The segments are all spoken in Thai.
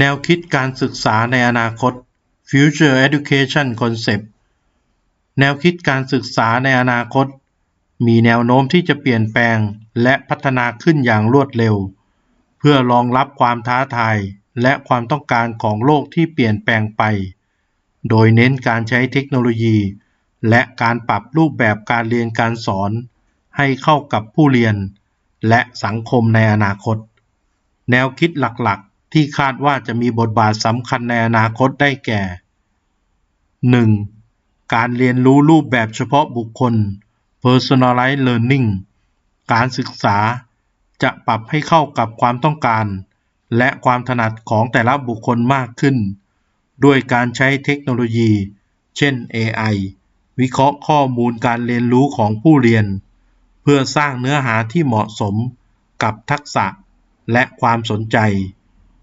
แนวคิดการศึกษาในอนาคต Future Education Concept แนวคิดการศึกษาในอนาคต มีแนวโน้มที่จะเปลี่ยนแปลงและพัฒนาขึ้นอย่างรวดเร็ว เพื่อรองรับความท้าทายและความต้องการของโลกที่เปลี่ยนแปลงไป โดยเน้นการใช้เทคโนโลยี และการปรับรูปแบบการเรียนการสอน ให้เข้ากับผู้เรียน และสังคมในอนาคต แนวคิดหลักๆ ที่คาดว่าจะมีบทบาทสำคัญในอนาคตได้แก่ 1. การเรียนรู้รูปแบบเฉพาะบุคคล personalized learning การศึกษาจะปรับให้เข้ากับความต้องการ และความถนัดของแต่ละบุคคลมากขึ้น ด้วยการใช้เทคโนโลยี เช่น AI วิเคราะห์ข้อมูลการเรียนรู้ของผู้เรียน เพื่อสร้างเนื้อหาที่เหมาะสมกับทักษะและความสนใจ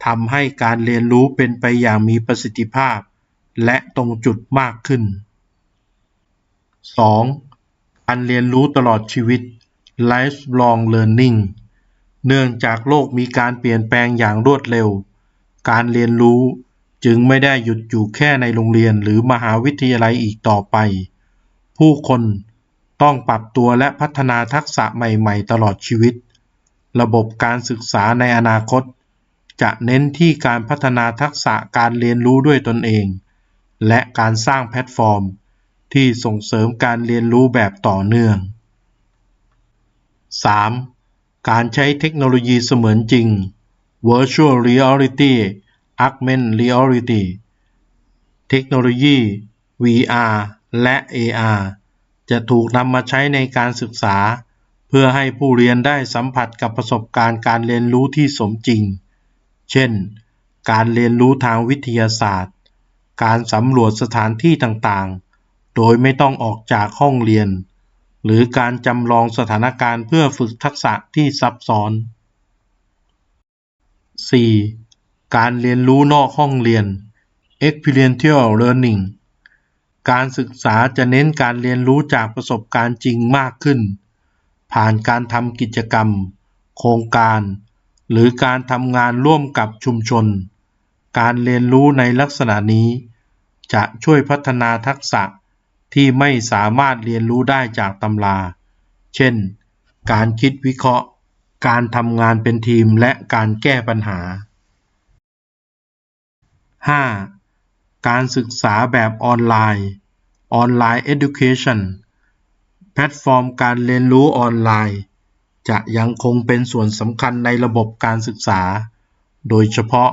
ทำให้การเรียนรู้เป็นไปอย่างมีประสิทธิภาพ และตรงจุดมากขึ้น 2. การเรียนรู้ตลอดชีวิต lifelong learning เนื่องจากโลกมีการเปลี่ยนแปลงอย่างรวดเร็ว การเรียนรู้จึงไม่ได้หยุดอยู่แค่ในโรงเรียนหรือมหาวิทยาลัยอีกต่อไป ผู้คนต้องปรับตัวและพัฒนาทักษะใหม่ ๆ ตลอดชีวิต ระบบการศึกษาในอนาคต จะเน้นที่การพัฒนาทักษะการเรียนรู้ด้วยตนเอง และการสร้างแพลตฟอร์ม ที่ส่งเสริมการเรียนรู้แบบต่อเนื่อง 3. การใช้เทคโนโลยีเสมือนจริง Virtual Reality Augmented Reality เทคโนโลยี VR และ AR จะถูกนำมาใช้ในการศึกษา เพื่อให้ผู้เรียนได้สัมผัสกับประสบการณ์การเรียนรู้ที่สมจริง เช่น การเรียนรู้ทางวิทยาศาสตร์ การสำรวจสถานที่ต่างๆ โดยไม่ต้องออกจากห้องเรียน หรือการจำลองสถานการณ์เพื่อฝึกทักษะที่ซับซ้อน 4. การเรียนรู้นอกห้องเรียน experiential learning การศึกษาจะเน้นการเรียนรู้จากประสบการณ์จริงมากขึ้น ผ่านการทำกิจกรรม โครงการ หรือการทำงานร่วมกับชุมชน การเรียนรู้ในลักษณะนี้ จะช่วยพัฒนาทักษะที่ไม่สามารถเรียนรู้ได้จากตำรา เช่น การคิดวิเคราะห์ การทำงานเป็นทีมและการแก้ปัญหา 5. การศึกษาแบบออนไลน์ Online Education แพลตฟอร์มการเรียนรู้ออนไลน์ จะยังคงเป็นส่วนสำคัญในระบบการศึกษา โดยเฉพาะ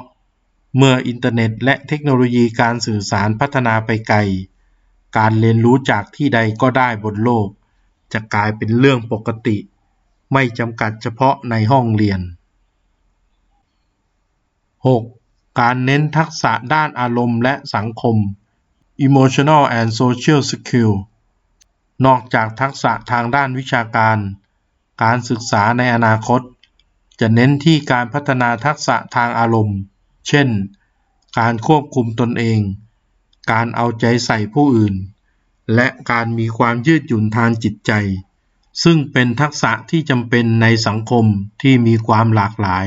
เมื่ออินเทอร์เน็ตและเทคโนโลยีการสื่อสารพัฒนาไปไกล การเรียนรู้จากที่ใดก็ได้บนโลก จะกลายเป็นเรื่องปกติ ไม่จำกัดเฉพาะในห้องเรียน 6. การเน้นทักษะด้านอารมณ์และสังคม emotional and social skill นอกจากทักษะทางด้านวิชาการ การศึกษาในอนาคต จะเน้นที่การพัฒนาทักษะทางอารมณ์ เช่น การควบคุมตนเอง การเอาใจใส่ผู้อื่น และการมีความยืดหยุ่นทางจิตใจ ซึ่งเป็นทักษะที่จำเป็นในสังคมที่มีความหลากหลาย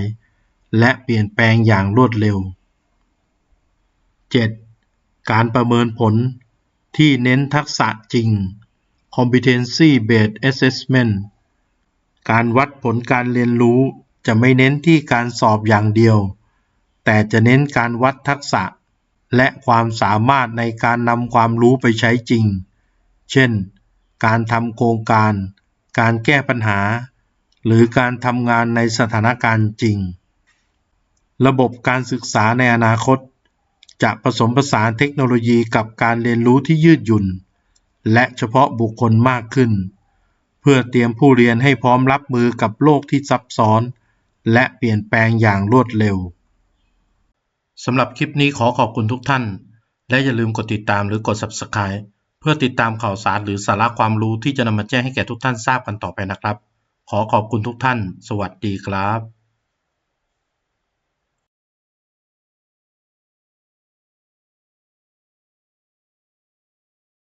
และเปลี่ยนแปลงอย่างรวดเร็ว 7. การประเมินผลที่เน้นทักษะจริง competency based assessment การวัดผลการเรียนรู้จะไม่เน้นที่การสอบอย่างเดียว แต่จะเน้นการวัดทักษะ และความสามารถในการนำความรู้ไปใช้จริง เช่น การทำโครงการ การแก้ปัญหา หรือการทำงานในสถานการณ์จริง ระบบการศึกษาในอนาคต จะผสมผสานเทคโนโลยีกับการเรียนรู้ที่ยืดหยุ่น และเฉพาะบุคคลมากขึ้น เพื่อเตรียมผู้เรียนให้พร้อมรับมือกับโลกที่ซับซ้อน และเปลี่ยนแปลงอย่างรวดเร็วสำหรับคลิปนี้ขอขอบคุณทุกท่าน และอย่าลืมกดติดตามหรือกด Subscribe เพื่อติดตามข่าวสารหรือสาระความรู้ที่จะนำมาแจ้งให้แก่ทุกท่านทราบกันต่อไปนะครับ ขอขอบคุณทุกท่าน สวัสดีครับ